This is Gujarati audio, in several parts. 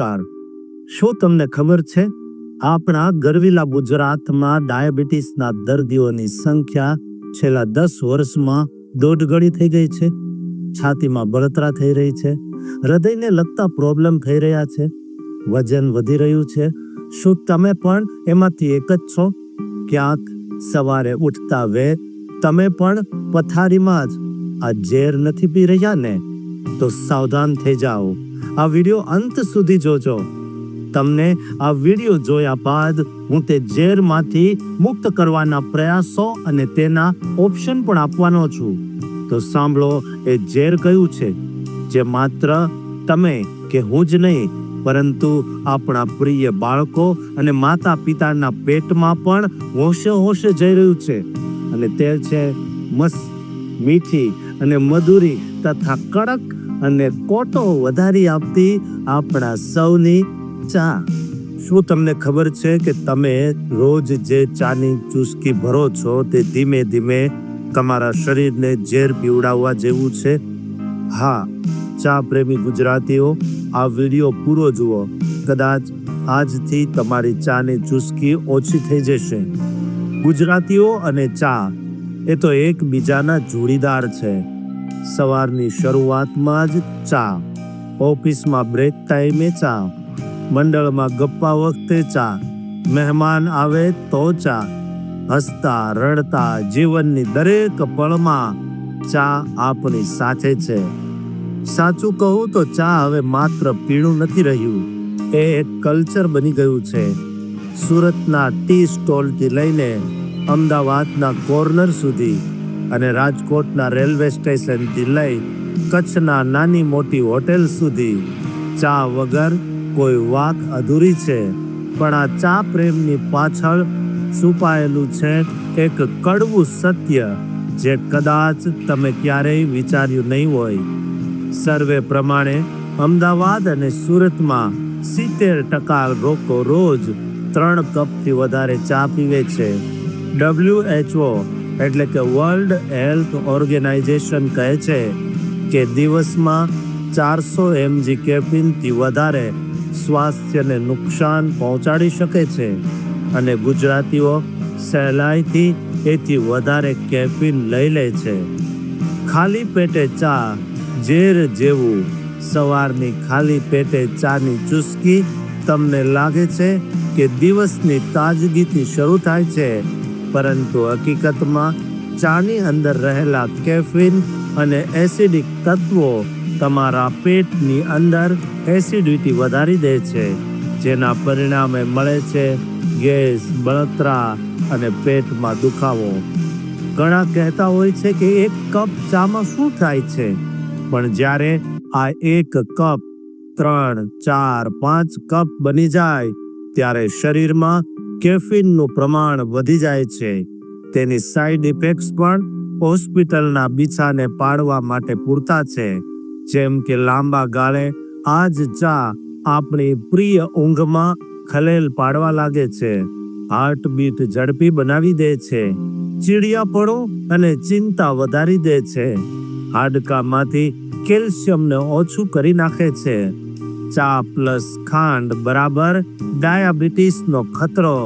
નમસ્કાર શું તમને ખબર છે? આપણા ગરવીલા ગુજરાતમાં ડાયાબિટીસના દર્દીઓની સંખ્યા છેલ્લા દસ વર્ષમાં દોઢ ગણી થઈ ગઈ છે. છાતીમાં બળતરા થઈ રહી છે. હૃદયને લગતા પ્રોબ્લેમ થઈ રહ્યા છે. વજન વધી રહ્યું છે. શું તમે પણ એમાંથી એક જ છો? ક્યાંક સવારે ઉઠતા વેર તમે પણ પથારીમાં જ આ ઝેર નથી પી રહ્યા ને? તો સાવધાન થઈ જાઓ. આ વીડિયો અંત સુધી જોજો. તમને આ વીડિયો જોયા બાદ હું તે ઝેરમાંથી મુક્ત કરવાના પ્રયાસો અને તેના ઓપ્શન પણ આપવાનો છું. તો સાંભળો, એ ઝેર કયું છે, જે માત્ર તમે કે હું જ નહીં, પરંતુ આપણા પ્રિય બાળકો અને માતા પિતાના પેટમાં પણ હોશે હોશે જઈ રહ્યું છે. અને તે છે મસ્ત મીઠી અને મધુરી તથા કડક અને કોટો વધારી આપતી આપણા સૌની ચા. શું તમને ખબર છે કે તમે રોજ જે ચાની ચુસ્કી ભરો છો તે ધીમે ધીમે તમારા શરીરને ઝેર પીવડાવવા જેવું છે? હા ચા પ્રેમી ગુજરાતીઓ, આ વિડિયો પૂરો જુઓ. કદાચ આજથી તમારી ચાની ચુસ્કી ઓછી થઈ જશે. ગુજરાતીઓ અને ચા, એ તો એકબીજાના જોડીદાર છે. સવારની શરૂઆતમાં જ ચા. ઓફિસમાં બ્રેક ટાઈમે ચા. મંડળમાં ગપ્પા વખતે ચા. મહેમાન આવે તો ચા. હસતા, રડતા, જીવનની દરેક પળમાં ચા આપણી સાથે છે. સાચું કહું તો ચા હવે માત્ર પીણું નથી રહ્યું. એ એક કલ્ચર બની ગયું છે. સુરતના ટી સ્ટોલથી લઈને અમદાવાદના કોર્નર સુધી અને રાજકોટના રેલવે સ્ટેશનથી લઈ કચ્છના નાની મોટી હોટેલ સુધી. ચા વગર કોઈ વાત અધૂરી છે. પણ આ ચા પ્રેમની પાછળ છુપાયેલું છે એક કડવું સત્ય જે કદાચ તમે ક્યારેય વિચાર્યું નહીં હોય. સર્વે પ્રમાણે અમદાવાદ અને સુરતમાં સિત્તેર ટકા લોકો રોજ ત્રણ કપથી વધારે ચા પીવે છે. ડબ્લ્યુએચઓ એટલે કે વર્લ્ડ હેલ્થ ઓર્ગેનાઇઝેશન કહે છે કે દિવસમાં ચારસો એમજી કેફીનથી વધારે સ્વાસ્થ્યને નુકસાન પહોંચાડી શકે છે. અને ગુજરાતીઓ સહેલાઈથી એથી વધારે કેફીન લઈ લે છે. ખાલી પેટે ચા, ઝેર જેવું સવારની ખાલી પેટે ચાની ચુસ્કી તમને લાગે છે કે દિવસની તાજગીથી શરૂ થાય છે. પરંતુ હકીકતમાં ચાની અંદર રહેલા કેફિન અને એસિડિક તત્વો તમારા પેટની અંદર એસિડિટી વધારી દે છે, જેના પરિણામે મળે છે ગેસ, બળતરા અને પેટમાં દુખાવો. ઘણા કહેતા હોય છે કે એક કપ ચામાં શું થાય છે, પણ જ્યારે આ એક કપ, ત્રણ, ચાર, પાંચ કપ બની જાય, ત્યારે શરીરમાં કેફીનનું પ્રમાણ વધી જાય છે. તેની સાઈડ ઇફેક્ટ્સ પણ હોસ્પિટલના બીછાને પાડવા માટે પૂરતા છે. જેમ કે લાંબા ગાળે આ જ ચા આપણી પ્રિય ઊંઘમાં ખલેલ પાડવા લાગે છે. હાર્ટબીટ ઝડપી બનાવી દે છે. ચીડિયાપણો અને ચિંતા વધારી દે છે. હાડકામાંથી કેલ્શિયમને ઓછું કરી નાખે છે. ચા પ્લસ ખાંડ બરાબર ડાયાબિટીસનો ખતરો.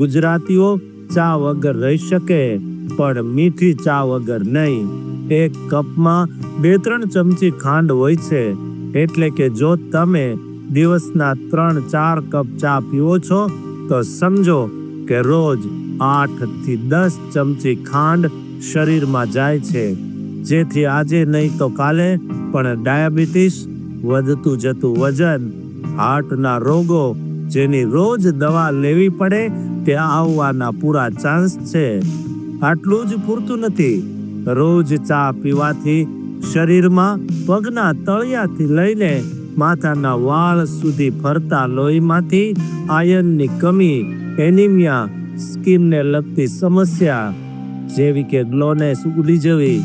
ગુજરાતીઓ ચા વગર રહી શકે, પણ મીઠી ચા વગર નહીં. એક કપમાં બે ત્રણ ચમચી ખાંડ હોય છે, એટલે કે જો તમે દિવસના ત્રણ ચાર કપ ચા પીવો છો, તો સમજો કે રોજ આઠથી દસ ચમચી ખાંડ શરીરમાં જાય છે. જેથી આજે નહીં તો કાલે, પણ ડાયાબિટીસ વધતું જતું વજન, હાર્ટના રોગો, જેની રોજ દવા લેવી પડે તે આવવાના પૂરા ચાન્સ છે. આટલું જ પૂરતું નથી. રોજ ચા પીવાથી શરીરમાં પગના તળિયાથી લઈને માથાના વાળ સુધી ફરતા લોહીમાંથી આયનની કમી એનિમિયા સ્કિનને લગતી સમસ્યા, જેવી કે ગ્લોનેસ ઉડી જવી,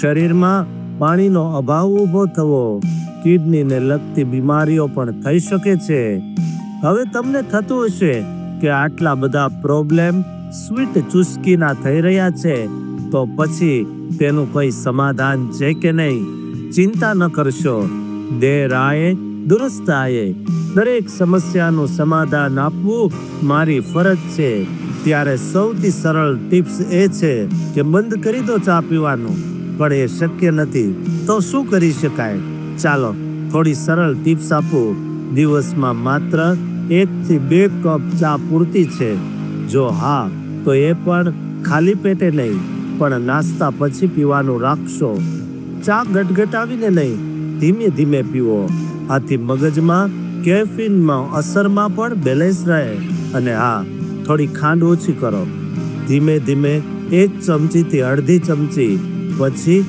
શરીરમાં પાણીનો અભાવ ઊભો થવો કિડનીને લગતી બીમારીઓ પણ થઈ શકે છે. હવે તમને થતું હશે કે આટલા બધા પ્રોબ્લેમ સ્વીટ ચુસ્કીના થઈ રહ્યા છે, તો પછી તેનું કોઈ સમાધાન છે કે નહીં? ચિંતા ન કરશો. દેર આયે દુરસ્તાએ દરેક સમસ્યાનું સમાધાન આપવું મારી ફરજ છે. ત્યારે સૌથી સરળ ટિપ્સ એ છે કે બંધ કરી દો ચા પીવાનું, પણ એ શક્ય નથી. તો શું કરી શકાય? ચાલો, થોડી સરળ ટિપ્સ આપું. દિવસમાં માત્ર એકથી બે કપ ચા પૂરતી છે. જો હા, તો એ પણ ખાલી પેટે નહીં, પણ નાસ્તા પછી પીવાનું રાખશો. ચા ગટગટાવીને નહીં, ધીમે ધીમે પીવો. આથી મગજમાં કેફીનમાં અસરમાં પણ બેલેન્સ રહે. અને હા, થોડી ખાંડ ઓછી કરો. ધીમે ધીમે એક ચમચીથી અડધી ચમચી, પછી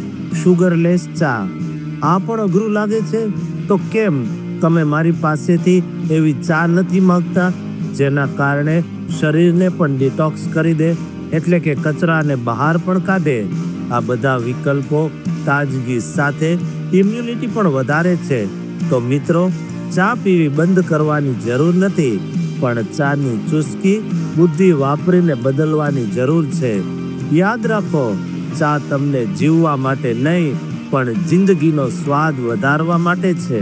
શુગરલેસ ચા. આ પણ અઘરું લાગે છે? તો કેમ તમે મારી પાસેથી એવી ચા નથી માંગતા, જેના કારણે શરીરને પણ ડિટોક્સ કરી દે, એટલે કે કચરાને બહાર પણ કાઢે? આ બધા વિકલ્પો તાજગી સાથે ઇમ્યુનિટી પણ વધારે છે. તો મિત્રો, ચા પીવી બંધ કરવાની જરૂર નથી, પણ ચાની ચુસ્કી બુદ્ધિ વાપરીને બદલવાની જરૂર છે. યાદ રાખો, ચા તમને જીવવા માટે નહીં પણ જિંદગીનો સ્વાદ વધારવા માટે છે,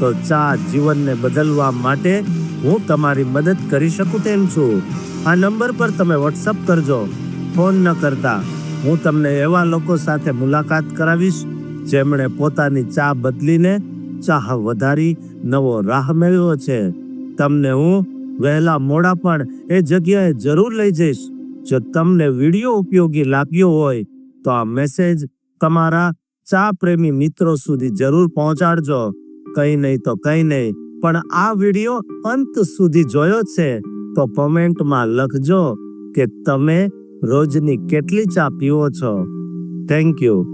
તો ચા જીવનને બદલવા માટે હું તમારી મદદ કરી શકું તેમ છું. આ નંબર પર તમે વોટ્સઅપ કરજો. ફોન ન કરતા. હું તમને એવા લોકો સાથે મુલાકાત કરાવીશ, જેમણે પોતાની ચા બદલીને ચાહ વધારી નવો રાહ મેળવ્યો છે. તમને હું વહેલા મોડા પણ એ જગ્યાએ જરૂર લઈ જઈશ. જો તમને વીડિયો ઉપયોગી લાગ્યો હોય, તો આ મેસેજ તમારા ચા પ્રેમી મિત્રો સુધી જરૂર પહોંચાડજો. કંઈ નહીં તો કંઈ નહીં, પણ આ વીડિયો અંત સુધી જોયો છે. તો કોમેન્ટમાં લખજો કે તમે રોજની કેટલી ચા પીવો છો. Thank you.